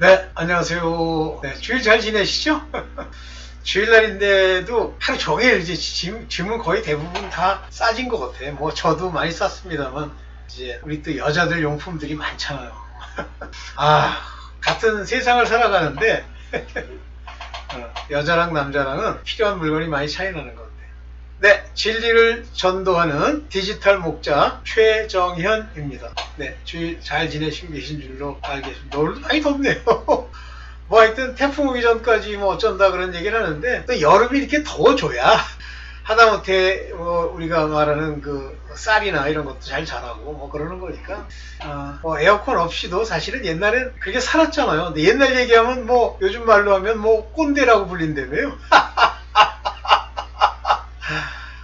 네, 안녕하세요. 네, 주일 잘 지내시죠? 주일날인데도 하루 종일 이제 짐, 짐은 거의 대부분 다 싸진 것 같아요. 뭐 저도 많이 쌌습니다만 이제 우리 또 여자들 용품들이 많잖아요. 아, 같은 세상을 살아가는데 어, 여자랑 남자랑은 필요한 물건이 많이 차이 나는 것. 네, 진리를 전도하는 디지털 목자 최정현입니다. 네, 주일 잘 지내시고 계신 줄로 알겠습니다. 오늘도 많이 덥네요. 뭐 하여튼 태풍 오기 전까지 뭐 어쩐다 그런 얘기를 하는데 또 여름이 이렇게 더워줘야 하다못해 뭐 우리가 말하는 그 쌀이나 이런 것도 잘 자라고 뭐 그러는 거니까 아, 뭐 에어컨 없이도 사실은 옛날엔 그렇게 살았잖아요. 근데 옛날 얘기하면 뭐 요즘 말로 하면 뭐 꼰대라고 불린다며요.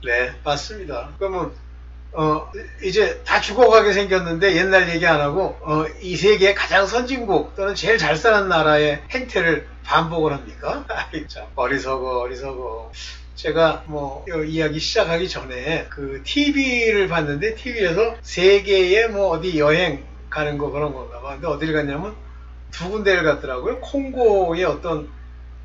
네, 맞습니다. 그러면 어, 이제 다 죽어가게 생겼는데 옛날 얘기 안 하고 어, 이 세계 가장 선진국 또는 제일 잘 사는 나라의 행태를 반복을 합니까? 아이, 참 어리석어 어리석어. 제가 뭐이 이야기 시작하기 전에 그 TV를 봤는데 TV에서 세계에 뭐 어디 여행 가는 거 그런 건가 봐. 근데 어딜 갔냐면 두 군데를 갔더라고요. 콩고의 어떤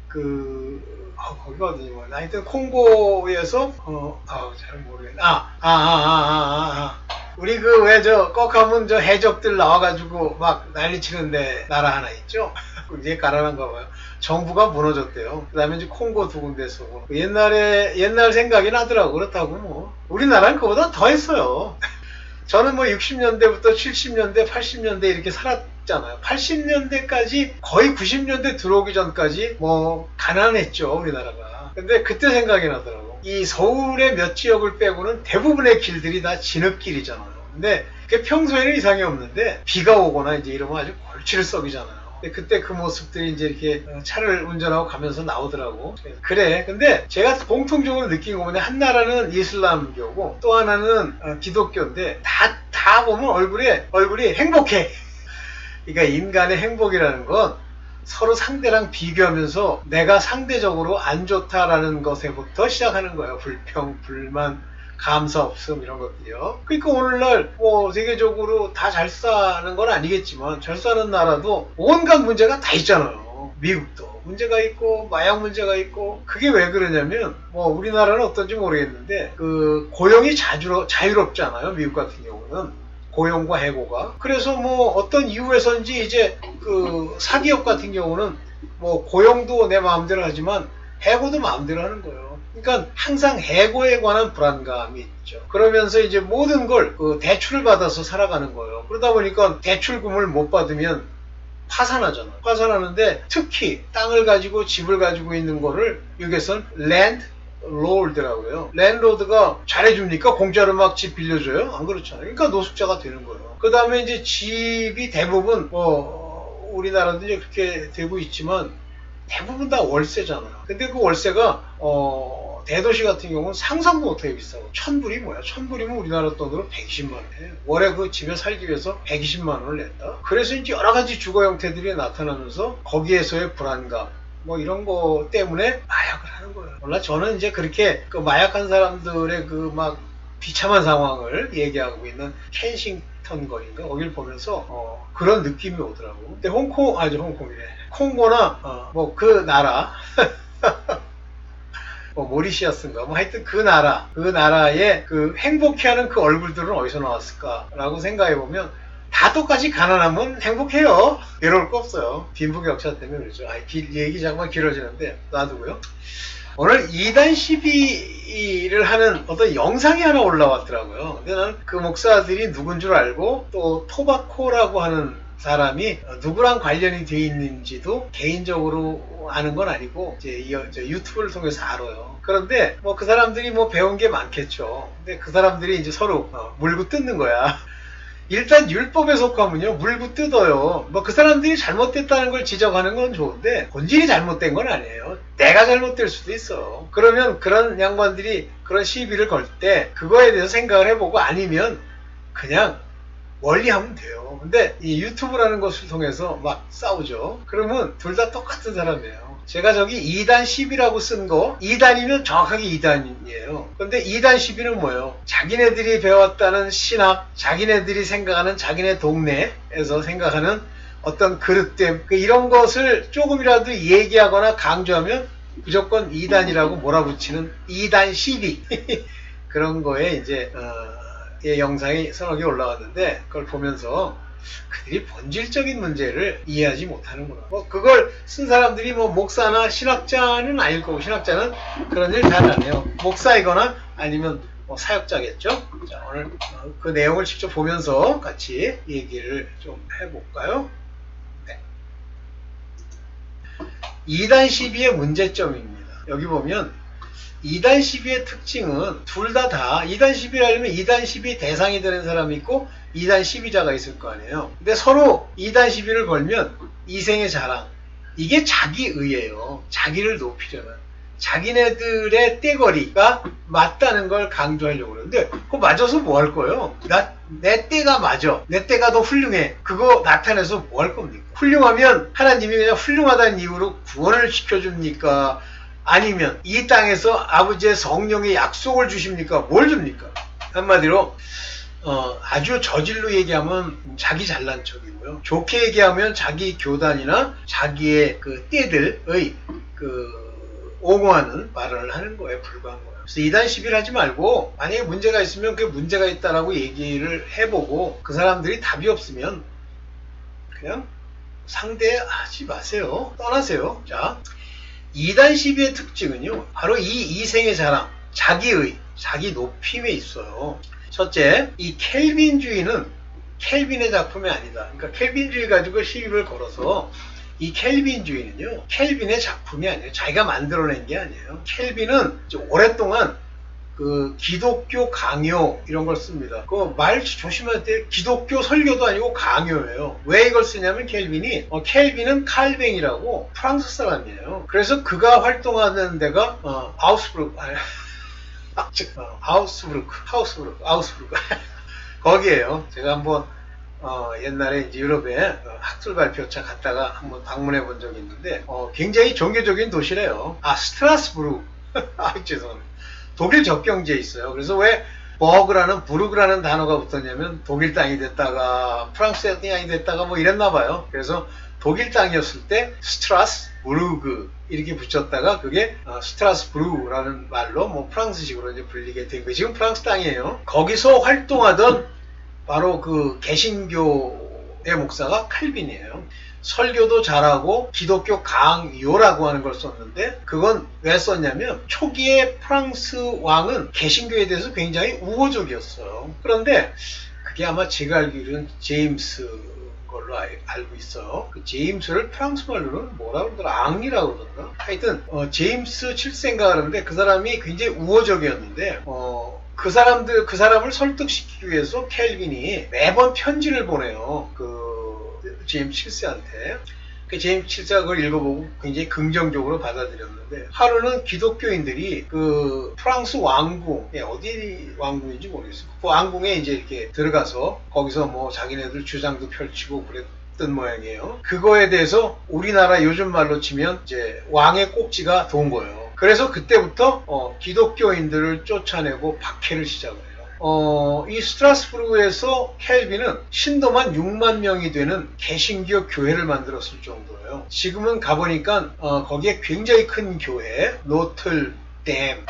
그 아, 거기가 어디지? 뭐 하여튼 콩고에서 어아잘 모르겠네. 아 아 아 아 아 아 우리 그 왜 저 꺽하면 저 해적들 나와가지고 막 난리치는데 나라 하나 있죠? 이제 가라는가 봐요. 정부가 무너졌대요. 그 다음에 이제 콩고 두 군데서. 그 옛날에 옛날 생각이 나더라고. 그렇다고 뭐. 우리나라는 그보다 더 했어요. 저는 뭐 60년대부터 70년대 80년대 이렇게 살았 잖아요 80년대까지 거의 90년대 들어오기 전까지 뭐 가난했죠 우리나라가 근데 그때 생각이 나더라고 이 서울의 몇 지역을 빼고는 대부분의 길들이 다 진흙길이잖아요 근데 그게 평소에는 이상이 없는데 비가 오거나 이제 이러면 아주 골치를 썩이잖아요 그때 그 모습들이 이제 이렇게 차를 운전하고 가면서 나오더라고. 그래. 근데 제가 공통적으로 느낀 거 뭐냐. 한 나라는 이슬람교고 또 하나는 어, 기독교인데 다, 다 보면 얼굴에, 얼굴이 행복해. 그러니까 인간의 행복이라는 건 서로 상대랑 비교하면서 내가 상대적으로 안 좋다라는 것에부터 시작하는 거예요. 불평, 불만, 감사 없음 이런 것들이요. 그러니까 오늘날 뭐 세계적으로 다 잘 사는 건 아니겠지만 잘 사는 나라도 온갖 문제가 다 있잖아요. 미국도 문제가 있고 마약 문제가 있고 그게 왜 그러냐면 뭐 우리나라는 어떤지 모르겠는데 그 고용이 자주로 자유롭지 않아요. 미국 같은 경우는 고용과 해고가 그래서 뭐 어떤 이유에서인지 이제 그 사기업 같은 경우는 뭐 고용도 내 마음대로 하지만 해고도 마음대로 하는 거예요. 그러니까 항상 해고에 관한 불안감이 있죠. 그러면서 이제 모든 걸 그 대출을 받아서 살아가는 거예요. 그러다 보니까 대출금을 못 받으면 파산하잖아. 파산하는데 특히 땅을 가지고 집을 가지고 있는 거를 여기선 랜드 롤드라고요. 랜로드가 잘해줍니까? 공짜로 막 집 빌려줘요? 안 그렇잖아요. 그러니까 노숙자가 되는 거예요. 그 다음에 이제 집이 대부분 뭐 우리나라도 이제 그렇게 되고 있지만 대부분 다 월세잖아요. 근데 그 월세가 어, 대도시 같은 경우는 상상도 못하게 비싸고 천불이 뭐야? 천불이면 우리나라 돈으로 120만 원이에요. 월에 그 집에 살기 위해서 120만 원을 냈다. 그래서 이제 여러 가지 주거 형태들이 나타나면서 거기에서의 불안감 뭐 이런 거 때문에 마약을 하는 거예요. 몰라 저는 이제 그렇게 그 마약한 사람들의 그 막 비참한 상황을 얘기하고 있는 켄싱턴 거리인가 거길 보면서 어, 그런 느낌이 오더라고. 근데 홍콩 아니 홍콩이래. 콩고나 어, 뭐그 나라 뭐 모리시아스인가 뭐 하여튼 그 나라 그 나라의 그 행복해하는 그 얼굴들은 어디서 나왔을까라고 생각해 보면 다 똑같이 가난하면 행복해요. 이럴 거 없어요. 빈부격차 때문에 그렇죠. 아, 길, 얘기 잠깐 길어지는데 놔두고요. 오늘 2단 12를 하는 어떤 영상이 하나 올라왔더라고요. 근데 나는 그 목사들이 누군 줄 알고 또 토바코라고 하는 사람이 누구랑 관련이 돼 있는지도 개인적으로 아는 건 아니고 이제 유튜브를 통해서 알아요. 그런데 뭐 그 사람들이 뭐 배운 게 많겠죠. 근데 그 사람들이 이제 서로 어, 물고 뜯는 거야. 일단 율법에 속하면요 물고 뜯어요. 뭐 그 사람들이 잘못됐다는 걸 지적하는 건 좋은데 본질이 잘못된 건 아니에요. 내가 잘못될 수도 있어. 그러면 그런 양반들이 그런 시비를 걸 때 그거에 대해서 생각을 해보고 아니면 그냥 멀리 하면 돼요. 근데 이 유튜브라는 것을 통해서 막 싸우죠. 그러면 둘 다 똑같은 사람이에요. 제가 저기 2단 10이라고 쓴 거, 2단이면 정확하게 2단이에요. 근데 2단 12는 뭐예요? 자기네들이 배웠다는 신학, 자기네들이 생각하는 자기네 동네에서 생각하는 어떤 그릇됨 그 이런 것을 조금이라도 얘기하거나 강조하면 무조건 2단이라고 몰아붙이는 2단 시비 그런 거에 이제 어, 예, 영상이 서너 개 올라왔는데 그걸 보면서 그들이 본질적인 문제를 이해하지 못하는구나. 뭐 그걸 쓴 사람들이 뭐 목사나 신학자는 아닐 거고 신학자는 그런 일 잘 안 해요. 목사이거나 아니면 뭐 사역자겠죠. 자 오늘 어, 그 내용을 직접 보면서 같이 얘기를 좀 해볼까요? 네. 2단 시비의 문제점입니다. 여기 보면 2단 시비의 특징은 둘 다다 2단 시비라면 2단 시비 대상이 되는 사람이 있고 2단 시비자가 있을 거 아니에요. 근데 서로 2단 시비를 걸면 이생의 자랑 이게 자기 의예요. 자기를 높이려는 자기네들의 떼거리가 맞다는 걸 강조하려고 그러는데 그거 맞아서 뭐 할 거예요? 나, 내 때가 맞아. 내 때가 더 훌륭해. 그거 나타내서 뭐 할 겁니까? 훌륭하면 하나님이 그냥 훌륭하다는 이유로 구원을 시켜줍니까? 아니면 이 땅에서 아버지의 성령의 약속을 주십니까? 뭘 줍니까? 한마디로 어, 아주 저질로 얘기하면 자기 잘난 척이고요. 좋게 얘기하면 자기 교단이나 자기의 그 떼들의 그 옹호하는 발언을 하는 거에 불과한 거예요. 그래서 이단 시비를 하지 말고 만약에 문제가 있으면 그게 문제가 있다라고 얘기를 해보고 그 사람들이 답이 없으면 그냥 상대하지 마세요. 떠나세요. 자, 이단 시비의 특징은요. 바로 이 이생의 자랑, 자기의, 자기 높임에 있어요. 첫째, 이 켈빈주의는 켈빈의 작품이 아니다. 그러니까 켈빈주의 가지고 시비를 걸어서 이 켈빈주의는요, 켈빈의 작품이 아니에요. 자기가 만들어낸 게 아니에요. 켈빈은 오랫동안 그 기독교 강요 이런 걸 씁니다. 그 말 조심할 때 기독교 설교도 아니고 강요예요. 왜 이걸 쓰냐면 켈빈이 어, 켈빈은 칼뱅이라고 프랑스 사람이에요. 그래서 그가 활동하는 데가 어, 아우스부르크 아니, 어, 아우스부르크 하우스부르크 아우스부르크 거기에요. 제가 한번 어, 옛날에 이제 유럽에 어, 학술 발표차 갔다가 한번 방문해 본 적이 있는데 어, 굉장히 종교적인 도시래요. 아 스트라스부르 아 죄송합니다. 독일 접경지에 있어요. 그래서 왜 버그라는 부르그라는 단어가 붙었냐면 독일 땅이 됐다가 프랑스 땅이 됐다가 뭐 이랬나 봐요. 그래서 독일 땅이었을 때 스트라스 부르그 이렇게 붙였다가 그게 어, 스트라스 부르라는 말로 뭐 프랑스식으로 이제 불리게 된 거예요. 지금 프랑스 땅이에요. 거기서 활동하던 바로 그 개신교의 목사가 칼빈이에요. 설교도 잘하고 기독교 강요라고 하는 걸 썼는데 그건 왜 썼냐면 초기에 프랑스 왕은 개신교에 대해서 굉장히 우호적이었어요. 그런데 그게 아마 제가 알기로는 제임스 걸로 알 고 있어요. 그 제임스를 프랑스 말로는 뭐라 그러더라? 앙이라고 그러더라. 하여튼 어, 제임스 7세인가 그러는데 그 사람이 굉장히 우호적이었는데 어, 그 사람들 그 사람을 설득시키기 위해서 켈빈이 매번 편지를 보내요. 그 제임스 7세한테. 그 제임스 7세가 그걸 읽어보고 굉장히 긍정적으로 받아들였는데 하루는 기독교인들이 그 프랑스 왕궁 예, 어디 왕궁인지 모르겠어요. 그 왕궁에 이제 이렇게 들어가서 거기서 뭐 자기네들 주장도 펼치고 그랬던 모양이에요. 그거에 대해서 우리나라 요즘 말로 치면 이제 왕의 꼭지가 돈 거예요. 그래서 그때부터 어, 기독교인들을 쫓아내고 박해를 시작을 해요. 어, 이 스트라스부르에서 켈빈은 신도만 6만 명이 되는 개신교 교회를 만들었을 정도예요. 지금은 가보니까 어, 거기에 굉장히 큰 교회, 노틀댐,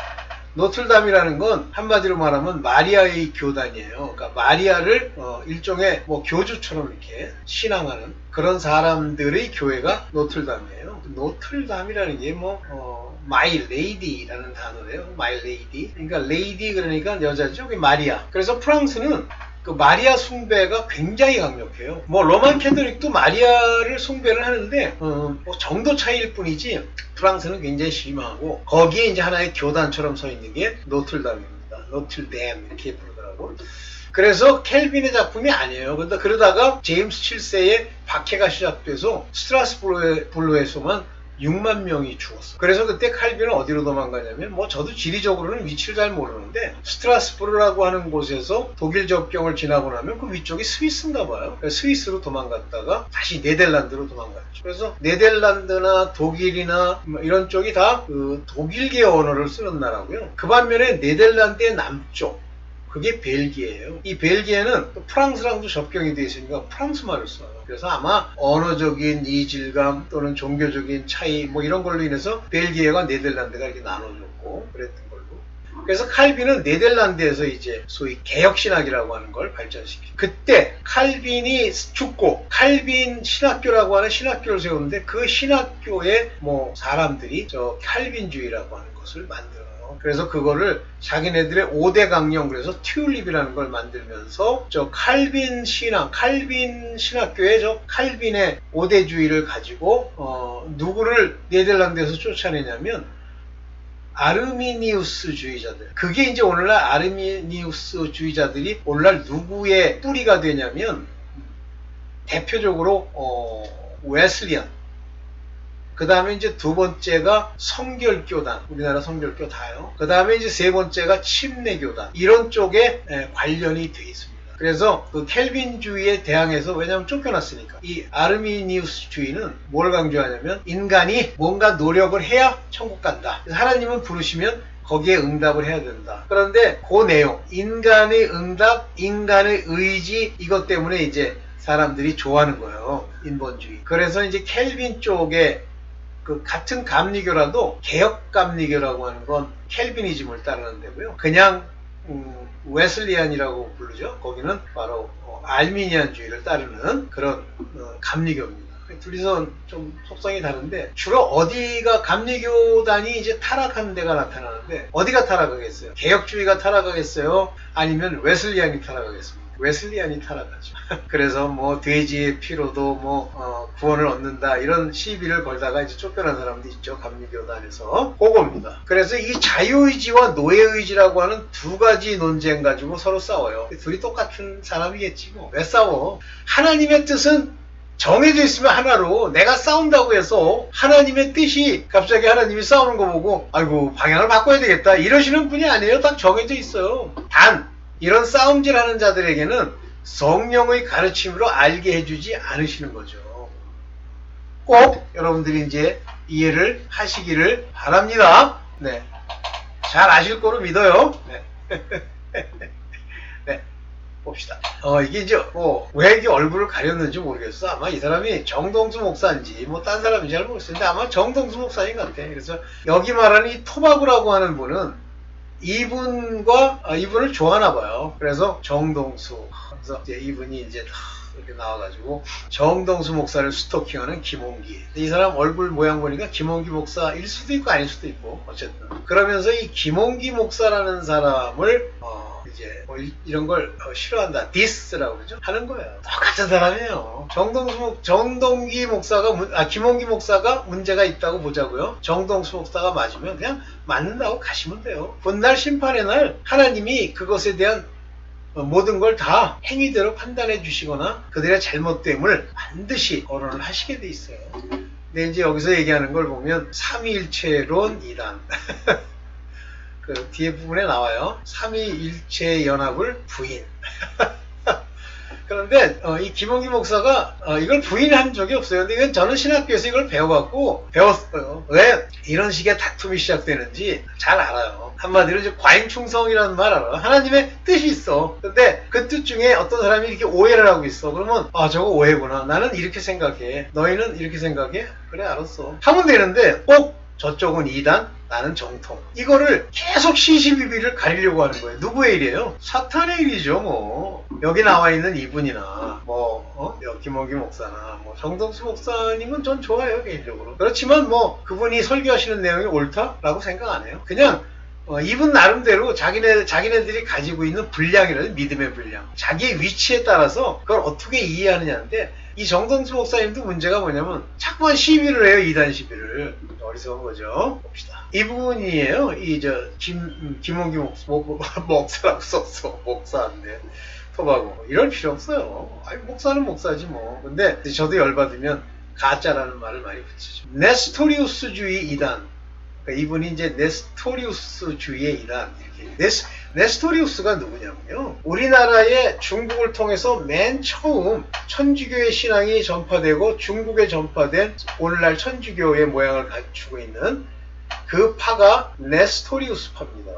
노틀담이라는 건 한마디로 말하면 마리아의 교단이에요. 그러니까 마리아를 어, 일종의 뭐 교주처럼 이렇게 신앙하는 그런 사람들의 교회가 노틀담이에요. 노틀담이라는 게뭐 어, 마이 레이디라는 단어예요. 마이 레이디. 그러니까 레이디 그러니까 여자죠. 그 마리아. 그래서 프랑스는 그 마리아 숭배가 굉장히 강력해요. 뭐 로만 캐톨릭도 마리아를 숭배를 하는데 어, 뭐 정도 차이일 뿐이지 프랑스는 굉장히 심하고 거기에 이제 하나의 교단처럼 서 있는 게 노틀담입니다. 노틀댐 이렇게 부르더라고. 그래서 켈빈의 작품이 아니에요. 그러다가 제임스 7세의 박해가 시작돼서 스트라스부르에서만 6만 명이 죽었어. 그래서 그때 칼빈은 어디로 도망가냐면 뭐 저도 지리적으로는 위치를 잘 모르는데 스트라스부르라고 하는 곳에서 독일 접경을 지나고 나면 그 위쪽이 스위스인가 봐요. 스위스로 도망갔다가 다시 네덜란드로 도망갔죠. 그래서 네덜란드나 독일이나 뭐 이런 쪽이 다 그 독일계 언어를 쓰는 나라고요. 그 반면에 네덜란드의 남쪽 그게 벨기에예요. 이 벨기에는 또 프랑스랑도 접경이 돼 있으니까 프랑스 말을 써요. 그래서 아마 언어적인 이질감 또는 종교적인 차이 뭐 이런 걸로 인해서 벨기에가 네덜란드가 이렇게 나눠졌고 그랬던 걸로. 그래서 칼빈은 네덜란드에서 이제 소위 개혁 신학이라고 하는 걸 발전시키. 그때 칼빈이 죽고 칼빈 신학교라고 하는 신학교를 세우는데 그 신학교의 뭐 사람들이 저 칼빈주의라고 하는 것을 만들어 요. 그래서 그거를 자기네들의 5대 강령 그래서 튤립이라는 걸 만들면서 저 칼빈 신학, 칼빈 신학교의 저 칼빈의 5대 주의를 가지고 어 누구를 네덜란드에서 쫓아내냐면 아르미니우스 주의자들. 그게 이제 오늘날 아르미니우스 주의자들이 오늘날 누구의 뿌리가 되냐면 대표적으로 어, 웨슬리안. 그 다음에 이제 두 번째가 성결교단. 우리나라 성결교 다요. 그 다음에 이제 세 번째가 침례교단. 이런 쪽에 에, 관련이 돼 있습니다. 그래서 그 켈빈주의에 대항해서 왜냐하면 쫓겨났으니까 이 아르미니우스주의는 뭘 강조하냐면 인간이 뭔가 노력을 해야 천국 간다. 하나님은 부르시면 거기에 응답을 해야 된다. 그런데 그 내용 인간의 응답, 인간의 의지 이것 때문에 이제 사람들이 좋아하는 거예요. 인본주의. 그래서 이제 켈빈 쪽에 그 같은 감리교라도 개혁 감리교라고 하는 건 켈비니즘을 따르는 데고요. 그냥 음, 웨슬리안이라고 부르죠. 거기는 바로 어, 알미니안주의를 따르는 그런 어, 감리교입니다. 둘이서 좀 속성이 다른데 주로 어디가 감리교단이 이제 타락하는 데가 나타나는데 어디가 타락하겠어요? 개혁주의가 타락하겠어요? 아니면 웨슬리안이 타락하겠습니까? 웨슬리안이 타락하죠. 그래서 뭐 돼지의 피로도 뭐 어, 구원을 얻는다 이런 시비를 걸다가 이제 쫓겨난 사람도 있죠. 감리교단에서 그겁니다. 그래서 이 자유의지와 노예의지라고 하는 두 가지 논쟁 가지고 서로 싸워요. 둘이 똑같은 사람이겠지 뭐. 왜 싸워? 하나님의 뜻은 정해져 있으면 하나로 내가 싸운다고 해서 하나님의 뜻이 갑자기 하나님이 싸우는 거 보고 아이고 방향을 바꿔야 되겠다 이러시는 분이 아니에요. 딱 정해져 있어요. 단 이런 싸움질 하는 자들에게는 성령의 가르침으로 알게 해주지 않으시는 거죠. 꼭 여러분들이 이제 이해를 하시기를 바랍니다. 네. 잘 아실 거로 믿어요. 네. 네. 봅시다. 어, 이게 이제, 뭐, 왜 이게 얼굴을 가렸는지 모르겠어. 아마 이 사람이 정동수 목사인지, 뭐, 딴 사람인지 잘 모르겠는데, 아마 정동수 목사인 것 같아. 그래서, 여기 말하는 이 토마구라고 하는 분은, 이분과, 아, 이분을 좋아하나 봐요. 그래서, 정동수. 그래서, 이제 이분이 이제, 이렇게 나와가지고 정동수 목사를 스토킹하는 김홍기. 이 사람 얼굴 모양 보니까 김홍기 목사일 수도 있고 아닐 수도 있고 어쨌든 그러면서 이 김홍기 목사라는 사람을 어 이제 뭐 이, 이런 걸 어, 싫어한다 디스라고 그러죠 하는 거예요. 똑같은 사람이에요. 정동수 목 정동기 목사가 문, 아 김홍기 목사가 문제가 있다고 보자고요. 정동수 목사가 맞으면 그냥 맞는다고 가시면 돼요. 훗날 심판의 날 하나님이 그것에 대한 어, 모든 걸 다 행위대로 판단해 주시거나 그들의 잘못됨을 반드시 거론을 하시게 돼 있어요. 근데 이제 여기서 얘기하는 걸 보면 삼위일체론 이단 그 뒤에 부분에 나와요. 삼위일체 연합을 부인. 그런데 어, 이 김홍기 목사가 어, 이걸 부인한 적이 없어요. 근데 이건 저는 신학교에서 이걸 배워갖고 배웠어요. 왜 이런 식의 다툼이 시작되는지 잘 알아요. 한마디로 이제 과잉충성이라는 말 알아요. 하나님의 뜻이 있어. 근데 그 뜻 중에 어떤 사람이 이렇게 오해를 하고 있어. 그러면 아 저거 오해구나. 나는 이렇게 생각해. 너희는 이렇게 생각해? 그래 알았어. 하면 되는데 꼭 저쪽은 2단, 나는 정통. 이거를 계속 시시비비를 가리려고 하는 거예요. 누구의 일이에요? 사탄의 일이죠, 뭐. 여기 나와 있는 이분이나, 뭐, 어? 김원기 목사나, 뭐, 정동수 목사님은 전 좋아요, 개인적으로. 그렇지만 뭐, 그분이 설교하시는 내용이 옳다라고 생각 안 해요. 그냥, 어, 이분 나름대로 자기네, 자기네들이 가지고 있는 분량이라는 믿음의 분량. 자기의 위치에 따라서 그걸 어떻게 이해하느냐인데, 이 정동수 목사님도 문제가 뭐냐면, 자꾸만 시비를 해요, 이단 시비를. 어리석은 거죠. 봅시다. 이 부분이에요. 이, 저, 김, 김원기 목사, 목, 목사라고 썼어. 목사인데. 토바고. 이럴 필요 없어요. 아니, 목사는 목사지 뭐. 근데 저도 열받으면 가짜라는 말을 많이 붙이죠. 네스토리우스주의 이단. 그러니까 이분이 이제 네스토리우스주의의 이단. 이렇게. 네스, 네스토리우스가 누구냐면요. 우리나라의 중국을 통해서 맨 처음 천주교의 신앙이 전파되고 중국에 전파된 오늘날 천주교의 모양을 갖추고 있는 그 파가 네스토리우스 파입니다.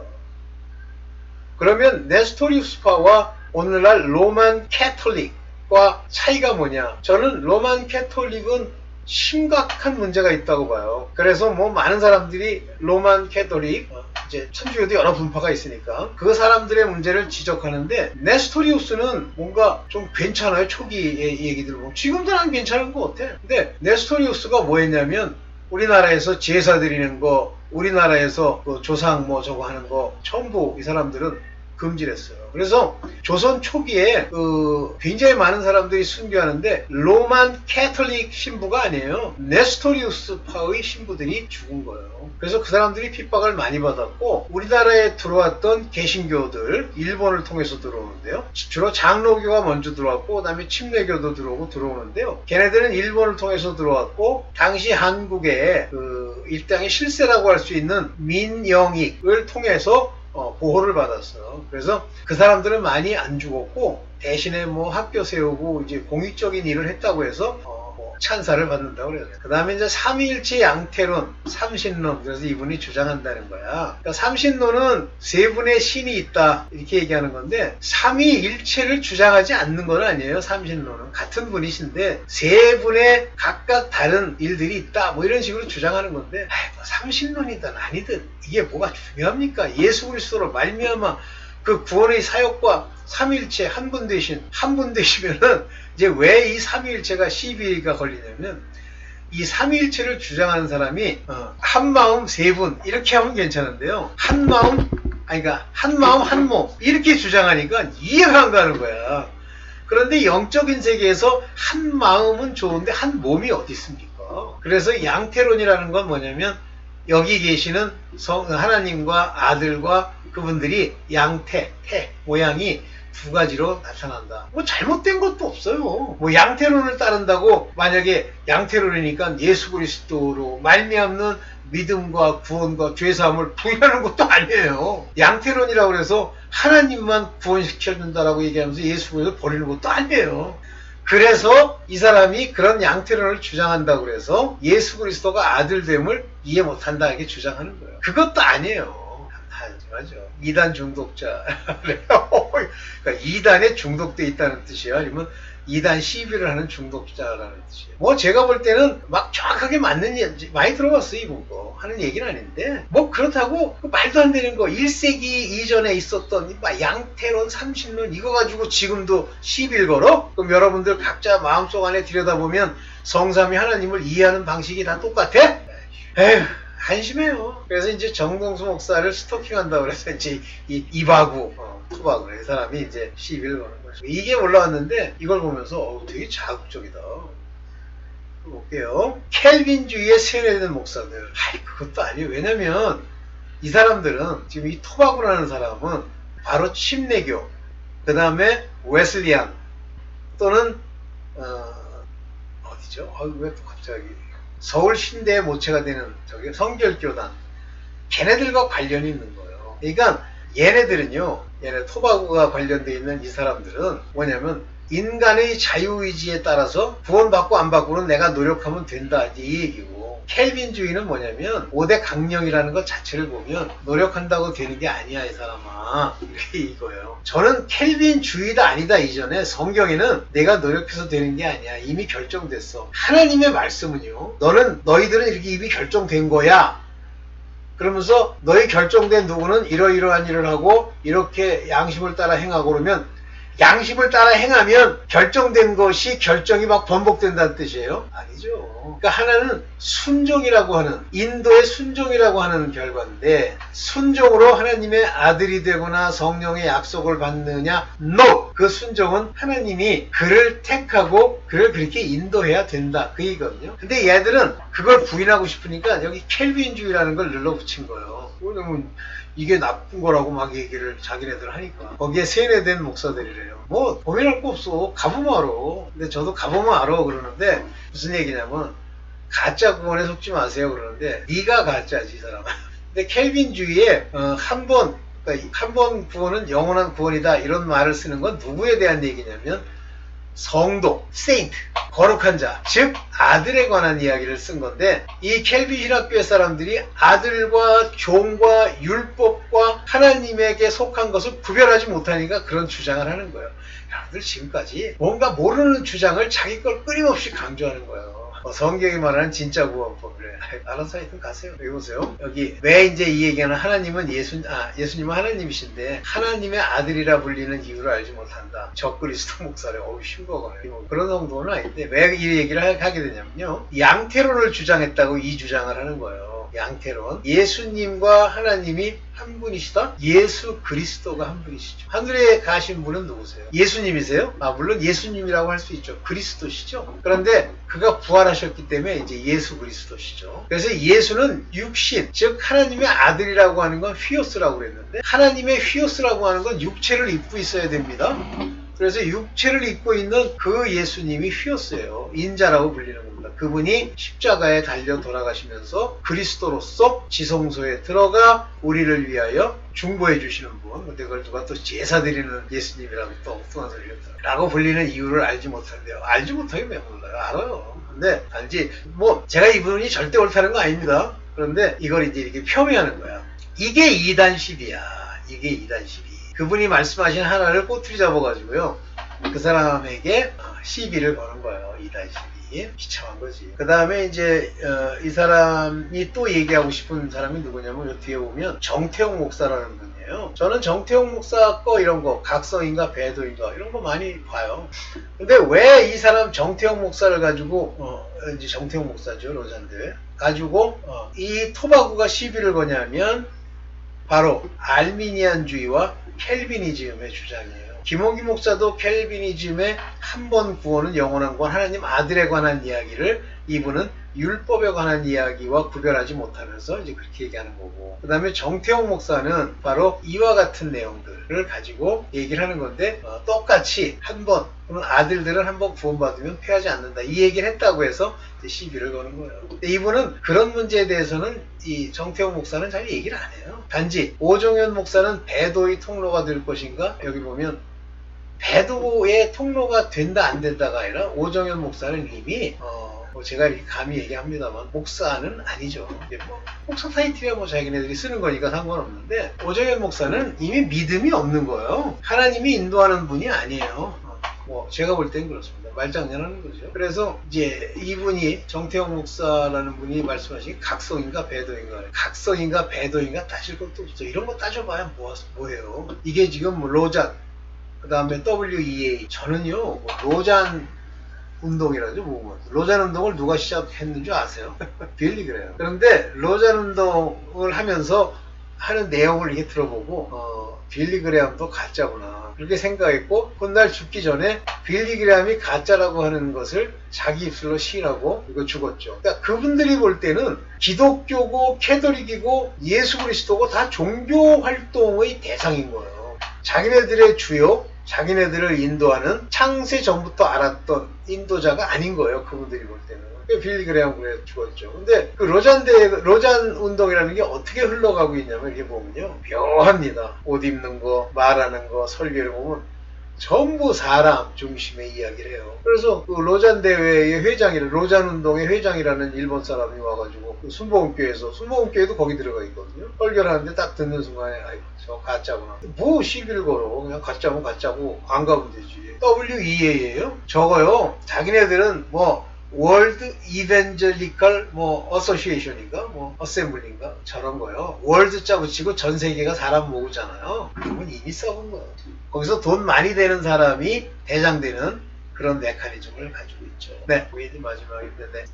그러면 네스토리우스 파와 오늘날 로만 캐톨릭과 차이가 뭐냐? 저는 로만 캐톨릭은 심각한 문제가 있다고 봐요. 그래서 뭐 많은 사람들이 로만 캐톨릭 어, 이제 천주교도 여러 분파가 있으니까 그 사람들의 문제를 지적하는데 네스토리우스는 뭔가 좀 괜찮아요 초기의 얘기들 보면 지금도 난 괜찮은 것 같아. 근데 네스토리우스가 뭐했냐면 우리나라에서 제사 드리는 거, 우리나라에서 그 조상 뭐 저거 하는 거 전부 이 사람들은 금지를 했어요. 그래서 조선 초기에 그 굉장히 많은 사람들이 순교하는데 로만 캐톨릭 신부가 아니에요. 네스토리우스파의 신부들이 죽은 거예요. 그래서 그 사람들이 핍박을 많이 받았고 우리나라에 들어왔던 개신교들 일본을 통해서 들어오는데요. 주로 장로교가 먼저 들어왔고 그다음에 침례교도 들어오고 들어오는데요. 걔네들은 일본을 통해서 들어왔고 당시 한국의 그 일당의 실세라고 할 수 있는 민영익을 통해서 어, 보호를 받았어요. 그래서 그 사람들은 많이 안 죽었고 대신에 뭐 학교 세우고 이제 공익적인 일을 했다고 해서 어, 뭐 찬사를 받는다고 그래요. 그 다음에 이제 삼위일체 양태론, 삼신론. 그래서 이분이 주장한다는 거야. 그러니까 삼신론은 세 분의 신이 있다 이렇게 얘기하는 건데 삼위일체를 주장하지 않는 건 아니에요. 삼신론은 같은 분이신데 세 분의 각각 다른 일들이 있다 뭐 이런 식으로 주장하는 건데 뭐 삼신론이든 아니든 이게 뭐가 중요합니까? 예수 그리스도로 말미암아 그 구원의 사역과 삼일체 한분 대신 한 분 되시면은 이제 왜 이 삼위일체가 시비가 걸리냐면 이 삼위일체를 주장하는 사람이 어, 한 마음 세 분 이렇게 하면 괜찮은데요. 한 마음 아니 그러니까 한 마음 한 몸 이렇게 주장하니까 이해가 안 가는 거야. 그런데 영적인 세계에서 한 마음은 좋은데 한 몸이 어디 있습니까? 그래서 양태론이라는 건 뭐냐면 여기 계시는 성, 하나님과 아들과 그분들이 양태, 태, 모양이 두 가지로 나타난다. 뭐 잘못된 것도 없어요. 뭐 양태론을 따른다고 만약에 양태론이니까 예수 그리스도로 말미암는 믿음과 구원과 죄사함을 부인하는 것도 아니에요. 양태론이라고 해서 하나님만 구원시켜준다라고 얘기하면서 예수 그리스도 버리는 것도 아니에요. 그래서 이 사람이 그런 양태론을 주장한다고 그래서 예수 그리스도가 아들됨을 이해 못한다 이렇게 주장하는 거예요. 그것도 아니에요. 하죠. 이단 중독자. 그러니까 이단에 중독돼 있다는 뜻이에요. 아니면 이단 시비를 하는 중독자라는 뜻이에요. 뭐 제가 볼 때는 막 정확하게 맞는 얘기 많이 들어봤어요 이분 거 하는 얘기는 아닌데 뭐 그렇다고 그 말도 안 되는 거 1세기 이전에 있었던 막 양태론 삼신론 이거 가지고 지금도 시비를 걸어? 그럼 여러분들 각자 마음속 안에 들여다보면 성삼이 하나님을 이해하는 방식이 다 똑같아? 에휴 한심해요. 그래서 이제 정동수 목사를 스토킹한다고 그래서 이제 이 이바구, 어, 투바구 이 사람이 이제 시비를 거는 거죠. 이게 올라왔는데 이걸 보면서 어, 되게 자극적이다. 볼게요. 켈빈주의에 세뇌된 목사들. 아이 그것도 아니에요. 왜냐면 이 사람들은 지금 이 토바구라는 사람은 바로 침례교, 그 다음에 웨슬리안 또는 어, 어디죠? 아, 왜 또 갑자기 서울 신대의 모체가 되는 저기 성결교단 걔네들과 관련이 있는 거예요. 그러니까 얘네들은요, 얘네 토바구가 관련돼 있는 이 사람들은 뭐냐면 인간의 자유의지에 따라서 구원받고 안 받고는 내가 노력하면 된다 이 얘기고. 켈빈주의는 뭐냐면 5대 강령이라는 것 자체를 보면 노력한다고 되는 게 아니야 이 사람아. 이게 이거예요. 저는 켈빈주의다 아니다 이전에. 성경에는 내가 노력해서 되는 게 아니야. 이미 결정됐어. 하나님의 말씀은요 너는 너희들은 이렇게 이미 결정된 거야 그러면서 너희 결정된 누구는 이러이러한 일을 하고 이렇게 양심을 따라 행하고 그러면 양심을 따라 행하면 결정된 것이 결정이 막 번복된다는 뜻이에요? 아니죠. 그러니까 하나는 순종이라고 하는 인도의 순종이라고 하는 결과인데 순종으로 하나님의 아들이 되거나 성령의 약속을 받느냐? No. 그 순종은 하나님이 그를 택하고 그를 그렇게 인도해야 된다. 그 얘기거든요. 근데 얘들은 그걸 부인하고 싶으니까 여기 켈빈주의라는 걸 눌러붙인 거예요. 왜냐면 이게 나쁜 거라고 막 얘기를 자기네들 하니까 거기에 세뇌된 목사들이래요. 뭐 고민할 거 없어. 가보면 알아. 근데 저도 가보면 알아 그러는데 무슨 얘기냐면 가짜 구원에 속지 마세요 그러는데 네가 가짜지 이 사람. 근데 켈빈주의에 어, 한번 그러니까 한번 구원은 영원한 구원이다 이런 말을 쓰는 건 누구에 대한 얘기냐면 성도, 세인트, 거룩한 자, 즉 아들에 관한 이야기를 쓴 건데 이 켈빈 신학교의 사람들이 아들과 종과 율법과 하나님에게 속한 것을 구별하지 못하니까 그런 주장을 하는 거예요. 여러분들 지금까지 뭔가 모르는 주장을 자기 걸 끊임없이 강조하는 거예요. 어, 성경이 말하는 진짜 구원법을 알아서 하여튼 가세요. 보세요. 여기 왜 이제 이 얘기하는 하나님은 예수 아 예수님은 하나님이신데 하나님의 아들이라 불리는 이유를 알지 못한다. 적그리스도 목사래. 어우 흉거거네. 뭐 그런 정도는 아닌데 왜 이 얘기를 하- 하게 되냐면요. 양태론을 주장했다고 이 주장을 하는 거예요. 양태론. 예수님과 하나님이 한 분이시다? 예수 그리스도가 한 분이시죠. 하늘에 가신 분은 누구세요? 예수님이세요? 아, 물론 예수님이라고 할 수 있죠. 그리스도시죠. 그런데 그가 부활하셨기 때문에 이제 예수 그리스도시죠. 그래서 예수는 육신, 즉 하나님의 아들이라고 하는 건 휘오스라고 그랬는데 하나님의 휘오스라고 하는 건 육체를 입고 있어야 됩니다. 그래서 육체를 입고 있는 그 예수님이 휘었어요. 인자라고 불리는 겁니다. 그분이 십자가에 달려 돌아가시면서 그리스도로서 지성소에 들어가 우리를 위하여 중보해 주시는 분. 근데 그걸 누가 또 제사 드리는 예수님이라고 또 엉뚱한 소리를 했다. 라고 불리는 이유를 알지 못한대요. 알지 못하게 왜 몰라요? 알아요. 근데 알지. 뭐 제가 이분이 절대 옳다는 거 아닙니다. 그런데 이걸 이제 이렇게 폄훼하는 거야. 이게 2단 10이야. 이게 2단 12. 그분이 말씀하신 하나를 꼬투리 잡아가지고요. 그 사람에게 어, 시비를 거는 거예요. 2단 12. 비참한 거지. 그 다음에 이제 어, 이 사람이 또 얘기하고 싶은 사람이 누구냐면 요 뒤에 보면 정태용 목사라는 분이에요. 저는 정태용 목사 거 이런 거 각성인가 배도인가 이런 거 많이 봐요. 근데 왜 이 사람 정태용 목사를 가지고 어, 이제 정태용 목사죠 로잔드 가지고 어, 이 토바구가 시비를 거냐면 바로 알미니안주의와 켈비니즘의 주장이에요. 김홍기 목사도 켈비니즘의 한 번 구원은 영원한 건 하나님 아들에 관한 이야기를 이분은 율법에 관한 이야기와 구별하지 못하면서 이제 그렇게 얘기하는 거고. 그 다음에 정태용 목사는 바로 이와 같은 내용들을 가지고 얘기를 하는 건데 어, 똑같이 한번 그러면 아들들은 한번 구원받으면 패하지 않는다. 이 얘기를 했다고 해서 시비를 거는 거예요. 근데 이분은 그런 문제에 대해서는 이 정태용 목사는 잘 얘기를 안 해요. 단지 오종현 목사는 배도의 통로가 될 것인가? 여기 보면 배도의 통로가 된다 안 된다가 아니라 오정현 목사는 이미 어, 뭐 제가 감히 얘기합니다만 목사는 아니죠. 뭐 목사 타이틀이야 뭐 자기네들이 쓰는 거니까 상관없는데 오정현 목사는 이미 믿음이 없는 거예요. 하나님이 인도하는 분이 아니에요. 어, 뭐 제가 볼 땐 그렇습니다. 말장난하는 거죠. 그래서 이제 이분이 정태영 목사라는 분이 말씀하신 각성인가 배도인가 각성인가 배도인가 따질 것도 없어. 이런 거 따져봐야 뭐, 뭐예요. 이게 지금 뭐 로잔 그 다음에 WEA 저는요 뭐 로잔 운동이라죠 뭐 로잔 운동을 누가 시작했는 줄 아세요? 빌리 그래요. 그런데 로잔 운동을 하면서 하는 내용을 이렇게 들어보고 어, 빌리 그레함도 가짜구나 그렇게 생각했고 훗날 죽기 전에 빌리 그레함이 가짜라고 하는 것을 자기 입술로 시인하고 이거 죽었죠. 그러니까 그분들이 볼 때는 기독교고 캐톨릭이고 예수 그리스도고 다 종교 활동의 대상인 거예요. 자기네들의 주요 자기네들을 인도하는 창세 전부터 알았던 인도자가 아닌 거예요. 그분들이 볼 때는. 빌리 그레함 그래 죽었죠. 근데 그 로잔 대 로잔 운동이라는 게 어떻게 흘러가고 있냐면 이렇게 보면요. 묘합니다. 옷 입는 거, 말하는 거, 설교를 보면 전부 사람 중심의 이야기를 해요. 그래서 그 로잔 대회의 회장이라 로잔 운동의 회장이라는 일본 사람이 와가지고 그 순복음교회에서 순복음교회도 거기 들어가 있거든요. 설교하는데 딱 듣는 순간에 아이 저 가짜구나. 뭐 시비를 걸어 그냥 가짜면 가짜고 안 가면 되지. WEA예요. 저거요. 자기네들은 뭐 월드 이벤젤리컬 뭐 어소시에이션인가 뭐 어셈블리인가 저런 거요. 월드 자 붙이고 전 세계가 사람 모으잖아요. 그건 이미 써본 거예요. 거기서 돈 많이 되는 사람이 대장되는 그런 메커니즘을 가지고 있죠. 네, 이제 마지막인데, 네.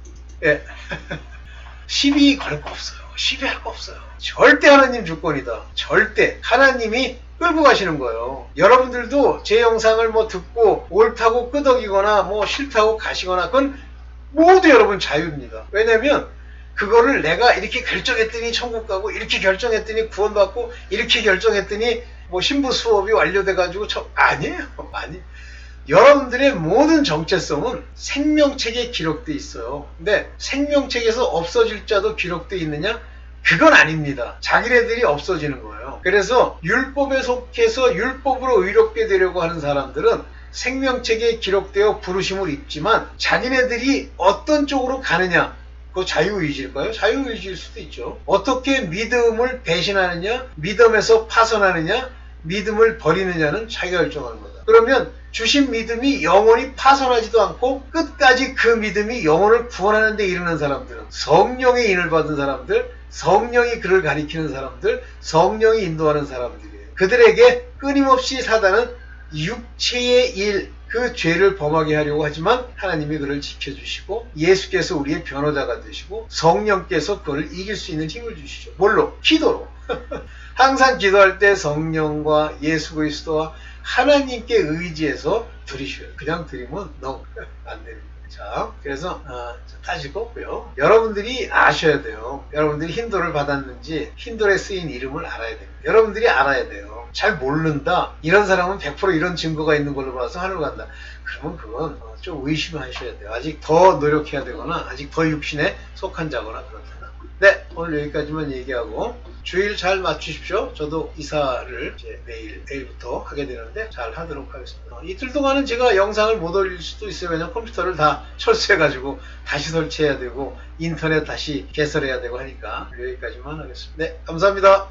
예. 시비 걸 거 없어요. 시비할 거 없어요. 절대 하나님 주권이다. 절대. 하나님이 끌고 가시는 거예요. 여러분들도 제 영상을 뭐 듣고 옳다고 끄덕이거나 뭐 싫다고 가시거나 그건 모두 여러분 자유입니다. 왜냐면 그거를 내가 이렇게 결정했더니 천국 가고 이렇게 결정했더니 구원받고 이렇게 결정했더니 뭐 신부 수업이 완료돼 가지고 저 아니에요. 아니. 여러분들의 모든 정체성은 생명책에 기록돼 있어요. 근데 생명책에서 없어질 자도 기록돼 있느냐? 그건 아닙니다. 자기네들이 없어지는 거예요. 그래서 율법에 속해서 율법으로 의롭게 되려고 하는 사람들은 생명책에 기록되어 부르심을 입지만 자기네들이 어떤 쪽으로 가느냐 그 자유의지일까요? 자유의지일 수도 있죠. 어떻게 믿음을 배신하느냐, 믿음에서 파선하느냐, 믿음을 버리느냐는 자기가 결정하는 거다. 그러면 주신 믿음이 영원히 파선하지도 않고 끝까지 그 믿음이 영혼을 구원하는 데 이르는 사람들은 성령의 인을 받은 사람들, 성령이 그를 가리키는 사람들, 성령이 인도하는 사람들이에요. 그들에게 끊임없이 사단은 육체의 일, 그 죄를 범하게 하려고 하지만 하나님이 그를 지켜주시고 예수께서 우리의 변호자가 되시고 성령께서 그를 이길 수 있는 힘을 주시죠. 뭘로? 기도로. 항상 기도할 때 성령과 예수 그리스도와 하나님께 의지해서 드리셔요. 그냥 드리면 너무 안 됩니다. 자, 그래서 어, 따질 거고요. 여러분들이 아셔야 돼요. 여러분들이 힌도를 받았는지 힌도에 쓰인 이름을 알아야 됩니다. 여러분들이 알아야 돼요. 잘 모른다. 이런 사람은 100% 이런 증거가 있는 걸로 봐서 하늘로 간다. 그러면 그건 어, 좀 의심하셔야 돼요. 아직 더 노력해야 되거나 아직 더 육신에 속한 자거나 그렇다. 네, 오늘 여기까지만 얘기하고 주일 잘 맞추십시오. 저도 이사를 이제 내일, 내일부터 하게 되는데 잘 하도록 하겠습니다. 어, 이틀 동안은 제가 영상을 못 올릴 수도 있어요. 왜냐면 컴퓨터를 다 철수해가지고 다시 설치해야 되고 인터넷 다시 개설해야 되고 하니까 여기까지만 하겠습니다. 네, 감사합니다.